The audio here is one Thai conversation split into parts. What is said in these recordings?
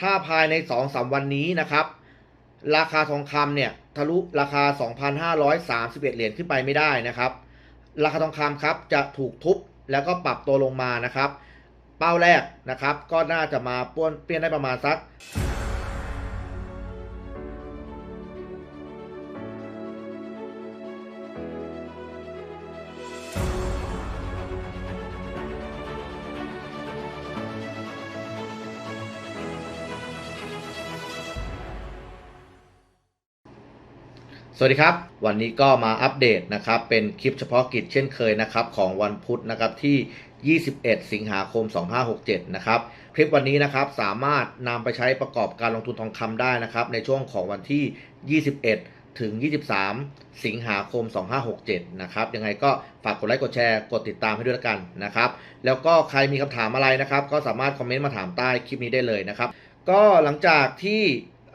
ถ้าภายใน2อสวันนี้นะครับ ราคาทองคำเนี่ยทะลุราคา 2,531 เหรียญขึ้นไปไม่ได้นะครับ ราคาทองคำครับจะถูกทุบแล้วก็ปรับตัวลงมานะครับ เป้าแรกนะครับ ก็น่าจะมาป้วนเปี้ยนได้ประมาณสัก สวัสดีครับ วันนี้ก็มาอัปเดตนะครับ เป็นคลิปเฉพาะกิจเช่นเคยนะครับ ของวันพุธนะครับที่ 21 สิงหาคม 2567 นะครับ คลิปวันนี้นะครับสามารถนำไปใช้ประกอบการลงทุนทองคำได้นะครับ ในช่วงของวันที่ 21 ถึง 23 สิงหาคม 2567 นะครับยังไงก็ฝากกดไลค์กดแชร์กดติดตามให้ด้วยละกันนะครับ แล้วก็ใครมีคำถามอะไรนะครับ ก็สามารถคอมเมนต์มาถามใต้คลิปนี้ได้เลยนะครับ ก็หลังจากที่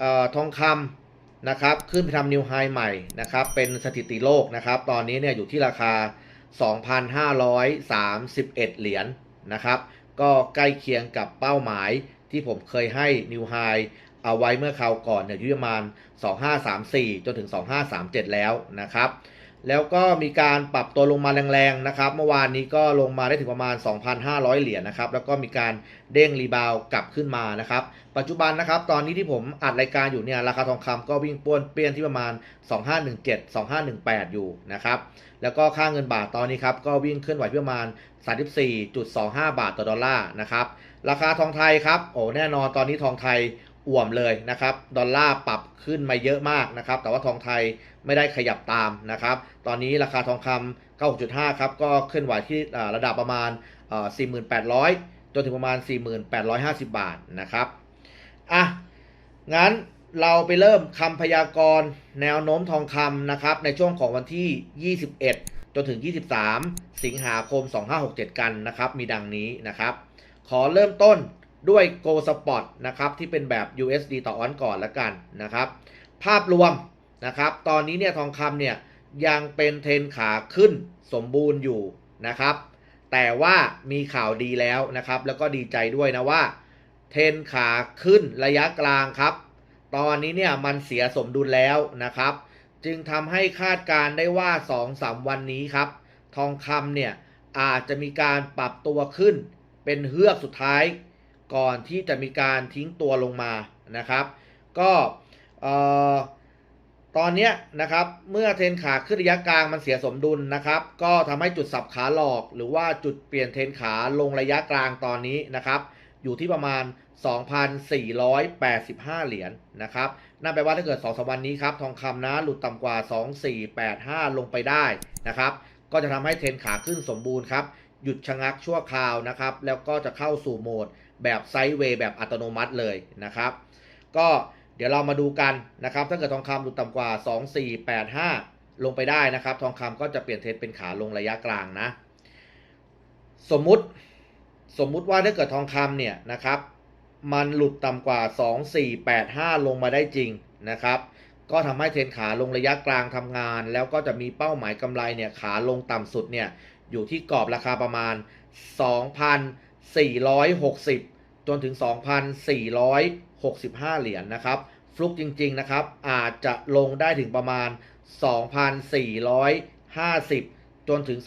ออทองคำ นะครับขึ้นไปทำนิวไฮใหม่นะครับเป็นสถิติโลกนะครับ ตอนนี้เนี่ยอยู่ที่ราคา 2,531 เหรียญนะครับ ก็ใกล้เคียงกับเป้าหมายที่ผมเคยให้นิวไฮเอาไว้เมื่อคราวก่อนเนี่ยอยู่ประมาณ 2534 จนถึง 2537 แล้วนะครับ แล้วก็มีการปรับตัวลงมาแรงๆนะครับ เมื่อวานนี้ก็ลงมาได้ถึงประมาณ 2,500 เหรียญนะครับ แล้วก็มีการเด้งรีบาวกลับขึ้นมานะครับ ปัจจุบันนะครับ ตอนนี้ที่ผมอัดรายการอยู่เนี่ยราคาทองคำก็วิ่งป้วนเปี้ยนที่ประมาณ 2517 2518 อยู่นะครับ แล้วก็ค่าเงินบาทตอนนี้ครับก็วิ่งเคลื่อนไหวที่ประมาณ 34.25 บาทต่อดอลลาร์นะครับ ราคาทองไทยครับ โอ้แน่นอนตอนนี้ทองไทย อ่วมเลยนะครับ ดอลลาร์ปรับขึ้นมาเยอะมากนะครับ แต่ว่าทองไทยไม่ได้ขยับตามนะครับ ตอนนี้ราคาทองคำ96.5 ครับ ก็เคลื่อนไหวที่ระดับประมาณ 4,800 จนถึงประมาณ 4,850 บาทนะครับ อะ งั้นเราไปเริ่มคำพยากรณ์แนวโน้มทองคำนะครับ ในช่วงของวันที่ 21 จนถึง 23 สิงหาคม 2567 กันนะครับ มีดังนี้นะครับ ขอเริ่มต้น ด้วย Go Spot นะครับที่เป็นแบบ USD ต่อออนก่อนละกันนะครับ ภาพรวมนะครับตอนนี้เนี่ยทองคำเนี่ยยังเป็นเทรนขาขึ้นสมบูรณ์อยู่นะครับ แต่ว่ามีข่าวดีแล้วนะครับ แล้วก็ดีใจด้วยนะว่า เทรนขาขึ้นระยะกลางครับ ตอนนี้เนี่ยมันเสียสมดุลแล้วนะครับ จึงทำให้คาดการณ์ได้ว่า 2-3 วันนี้ครับ ทองคำเนี่ยอาจจะมีการปรับตัวขึ้นเป็นเฮือกสุดท้าย ก่อนที่จะมีการทิ้งตัวลงมานะครับ ก็ตอนนี้นะครับเมื่อเทรนขาขึ้นระยะกลางมันเสียสมดุลนะครับ ก็ทำให้จุดสับขาหลอกหรือว่าจุดเปลี่ยนเทรนขาลงระยะกลางตอนนี้นะครับ อยู่ที่ประมาณ 2,485 เหรียญนะครับนั่นแปลว่าถ้าเกิด2สวันนี้ครับทองคำนะหลุดต่ำกว่า 2485 ลงไปได้นะครับ ก็จะทำให้เทรนขาขึ้นสมบูรณ์ครับหยุดชะงักชั่วคราวนะครับ แล้วก็จะเข้าสู่โหมด แบบไซด์เวย์แบบอัตโนมัติเลยนะครับ ก็เดี๋ยวเรามาดูกันนะครับ ถ้าเกิดทองคำหลุดต่ำกว่า 2485 ลงไปได้นะครับ ทองคำก็จะเปลี่ยนเทรนเป็นขาลงระยะกลางนะ สมมุติสมมุติว่าถ้าเกิดทองคำเนี่ยนะครับ มันหลุดต่ำกว่า 2485 ลงมาได้จริงนะครับก็ทำให้เทรนขาลงระยะกลางทำงาน แล้วก็จะมีเป้าหมายกำไรเนี่ยขาลงต่ำสุดเนี่ยอยู่ที่กรอบราคาประมาณ 2,460 จนถึง 2,465 เหรียญนะครับ ฟลุกจริงๆนะครับ อาจจะลงได้ถึงประมาณ 2,450 จนถึง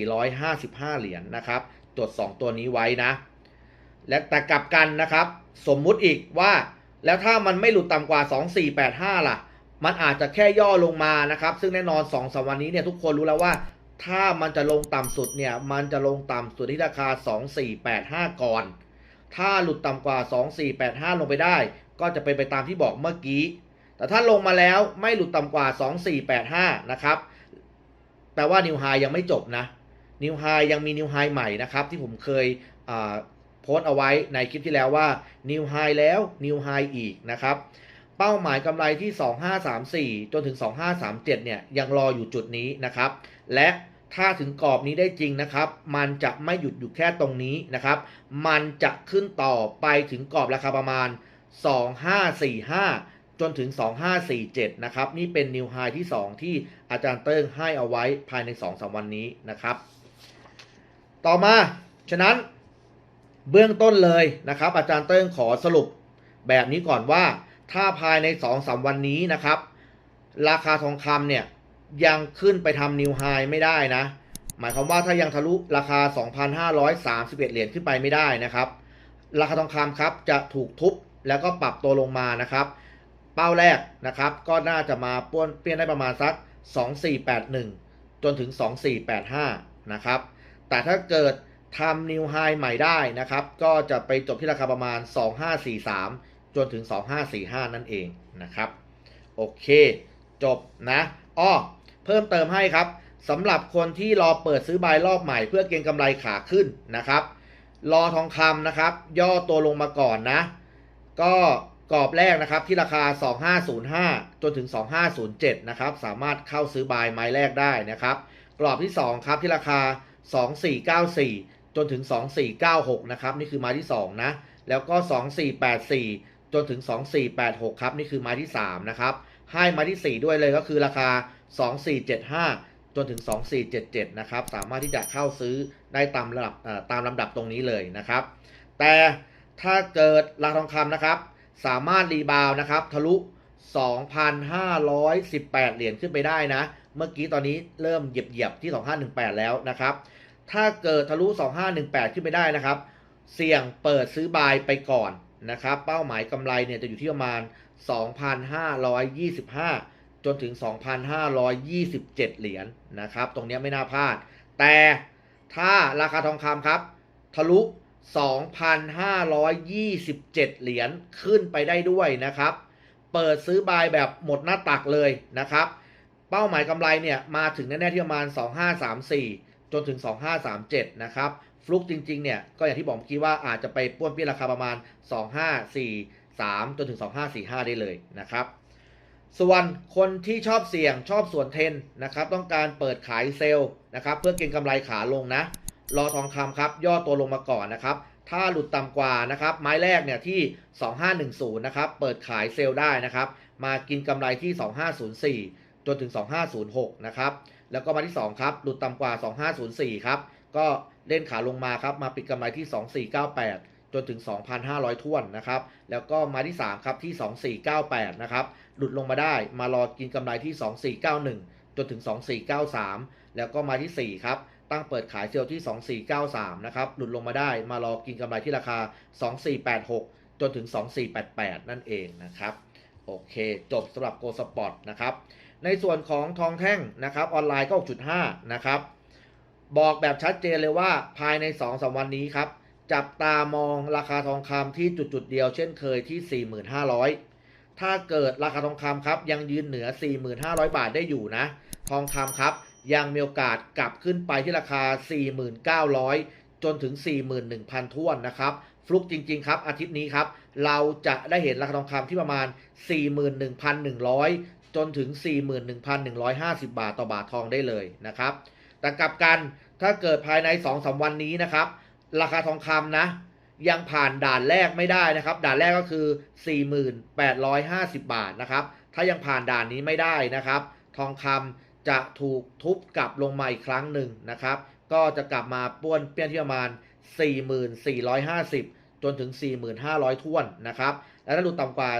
2,455 เหรียญนะครับจด 2 ตัวนี้ไว้นะ และแต่กลับกันนะครับ สมมุติอีกว่าแล้วถ้ามันไม่หลุดต่ำกว่า 2485 ล่ะ มันอาจจะแค่ย่อลงมานะครับ ซึ่งแน่นอน2อสวันนี้เนี่ยทุกคนรู้แล้วว่า ถ้ามันจะลงต่ำสุดเนี่ย มันจะลงต่ำสุดที่ราคา 2485 ก่อน ถ้าหลุดต่ำกว่า 2485 ลงไปได้ ก็จะเป็นไปตามที่บอกเมื่อกี้ แต่ถ้าลงมาแล้วไม่หลุดต่ำกว่า 2485 นะครับ แปลว่านิวไฮยังไม่จบนะ นิวไฮยังมีนิวไฮใหม่นะครับ ที่ผมเคยโพสต์เอาไว้ในคลิปที่แล้วว่านิวไฮแล้วนิวไฮอีกนะครับ เป้าหมายกำไรที่ 2534 จนถึง 2537 เนี่ยยังรออยู่จุดนี้นะครับ และ ถ้าถึงกรอบนี้ได้จริงนะครับ มันจะไม่หยุดอยู่แค่ตรงนี้นะครับ มันจะขึ้นต่อไปถึงกรอบราคาประมาณ 2545 จนถึง 2547 นะครับ นี่เป็นนิวไฮที่ 2 ที่อาจารย์เติ้งให้เอาไว้ภายใน 2-3 วันนี้นะครับ ต่อมา ฉะนั้นเบื้องต้นเลยนะครับ อาจารย์เติ้งขอสรุปแบบนี้ก่อนว่า ถ้าภายใน2อสวันนี้นะครับ ราคาทองคำเนี่ย ยังขึ้นไปทำนิวไฮไม่ได้นะ หมายความว่าถ้ายังทะลุราคา 2,531 เหรียญขึ้นไปไม่ได้นะครับ ราคาทองคำครับจะถูกทุบแล้วก็ปรับตัวลงมานะครับ เป้าแรกนะครับก็น่าจะมาป้วนเปี้ยนได้ประมาณสัก 2481 จนถึง 2485 นะครับ แต่ถ้าเกิดทำนิวไฮใหม่ได้นะครับ ก็จะไปจบที่ราคาประมาณ 2543 จนถึง 2545 นั่นเองนะครับ โอเค จบนะอ้อ พิ่มเติมให้ครับสำหรับคนที่รอเปิดซื้อบายรอบใหม่เพื่อเก็งกำไรขาขึ้นนะครับ รอทองคำนะครับ ย่อตัวลงมาก่อนนะ ก็กรอบแรกนะครับที่ราคา 2505 จนถึง 2507 นะครับ สามารถเข้าซื้อบายไม้แรกได้นะครับ กรอบที่ 2 ครับที่ราคา 2494 จนถึง 2496 นะครับ นี่คือไม้ที่ 2 นะ แล้วก็ 2484 จนถึง 2486 ครับ นี่คือไม้ที่ 3 นะครับ ให้ไม้ที่ 4 ด้วยเลยก็คือราคา 2475 จนถึง 2477 นะครับ สามารถที่จะเข้าซื้อได้ตามระดับตามลำดับตรงนี้เลยนะครับ แต่ถ้าเกิดราคาทองคำนะครับ สามารถรีบาวนะครับทะลุ 2,518 เหรียญขึ้นไปได้นะ เมื่อกี้ตอนนี้เริ่มเหยียบๆที่ 2518 แล้วนะครับ ถ้าเกิดทะลุ 2518 ขึ้นไปได้นะครับ เสี่ยงเปิดซื้อบายไปก่อนนะครับ เป้าหมายกำไรเนี่ยจะอยู่ที่ประมาณ 2,525 จนถึง 2,527 เหรียญนะครับ ตรงนี้ไม่น่าพลาด แต่ถ้าราคาทองคำครับ ทะลุ 2,527 เหรียญขึ้นไปได้ด้วยนะครับ เปิดซื้อบายแบบหมดหน้าตักเลยนะครับ เป้าหมายกำไรเนี่ยมาถึงแน่ๆที่ประมาณ 2534 จนถึง 2537 นะครับฟลุกจริงๆเนี่ยก็อย่างที่บอกเมื่อกี้ว่าอาจจะไปป้วนเปี้ยนราคาประมาณ 2543 จนถึง 2545 ได้เลยนะครับ ส่วนคนที่ชอบเสี่ยงชอบส่วนเทนนะครับ ต้องการเปิดขายเซลล์นะครับ เพื่อเก็งกำไรขาลงนะ รอทองคำครับ ย่อตัวลงมาก่อนนะครับ ถ้าหลุดต่ำกว่านะครับ ไม้แรกเนี่ยที่ 2510 นะครับ เปิดขายเซลล์ได้นะครับ มากินกำไรที่ 2504 จนถึง 2506 นะครับ แล้วก็มาที่ 2 ครับ หลุดต่ำกว่า 2504 ครับ ก็เล่นขาลงมาครับ มาปิดกำไรที่ 2498 จนถึง 2,500ท้วนนะครับ แล้วก็มาที่ 3 ครับที่ 2498 นะครับ หลุดลงมาได้มารอกินกำไรที่ 2491 จนถึง 2493 แล้วก็มาที่ 4 ครับ ตั้งเปิดขายเซลล์ที่ 2493 นะครับ หลุดลงมาได้มารอกินกำไรที่ราคา 2486 จนถึง 2488 นั่นเองนะครับ โอเค จบสำหรับ Go Spot นะครับ ในส่วนของทองแท่งนะครับ ออนไลน์ก็ 6.5 นะครับ บอกแบบชัดเจนเลยว่าภายใน 2-3 วันนี้ครับ จับตามองราคาทองคำที่จุดจุดๆเดียวเช่นเคยที่ 4,500 ถ้าเกิดราคาทองคำครับ ยังยืนเหนือ 4,500 บาทได้อยู่นะ ทองคำครับ ยังมีโอกาสกลับขึ้นไปที่ราคา 4,900 จนถึง 41,000ท้วนนะครับ ฟลุกจริง ๆ ครับ อาทิตย์นี้ครับ เราจะได้เห็นราคาทองคำที่ประมาณ 41,100 จนถึง 41,150 บาทต่อบาททองได้เลยนะครับ แต่กลับกันถ้าเกิดภายใน 2-3 วันนี้นะครับ ราคาทองคำนะ ยังผ่านด่านแรกไม่ได้นะครับ ด่านแรกก็คือ 4,850 บาทนะครับ ถ้ายังผ่านด่านนี้ไม่ได้นะครับ ทองคำจะถูกทุบกลับลงมาอีกครั้งหนึ่งนะครับ ก็จะกลับมาป้วนเปี้ยนที่ประมาณ 4,450 จนถึง 4,500ท้วนนะครับ และถ้าหลุดต่ำกว่า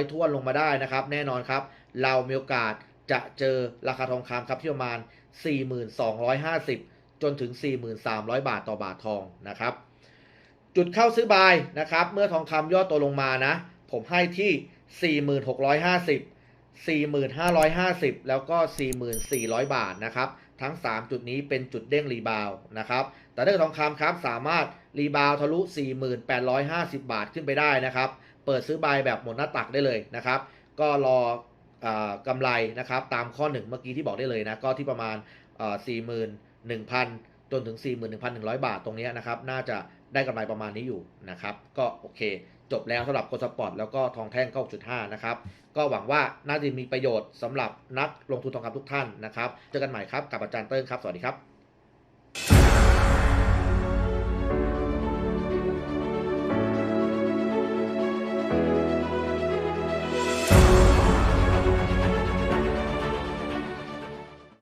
4,500ท้วนลงมาได้นะครับ แน่นอนครับ เรามีโอกาสจะเจอราคาทองคำครับที่ประมาณ 4,250 จนถึง 4,300 บาทต่อบาททองนะครับ จุดเข้าซื้อบายนะครับ เมื่อทองคำย่อตัวลงมานะ ผมให้ที่ 4,650 4,550 แล้วก็ 4,400 บาทนะครับ ทั้ง 3 จุดนี้เป็นจุดเด้งรีบาวนะครับ แต่ถ้าทองคำครับสามารถรีบาวทะลุ 4,850 บาทขึ้นไปได้นะครับ เปิดซื้อบายแบบหมดหน้าตักได้เลยนะครับ ก็รอกำไรนะครับ ตามข้อหนึ่งเมื่อกี้ที่บอกได้เลยนะ ก็ที่ประมาณ4 0 0 0 0 1,000 จนถึง 41,100 บาทตรงนี้นะครับ น่าจะได้กำไรประมาณนี้อยู่นะครับ ก็โอเค จบแล้วสำหรับโกลสปอร์ตแล้วก็ทองแท่งก็6.5 นะครับ ก็หวังว่าน่าจะมีประโยชน์สำหรับนักลงทุนทองคำทุกท่านนะครับ เจอกันใหม่ครับกับอาจารย์เติ้ลครับ สวัสดีครับ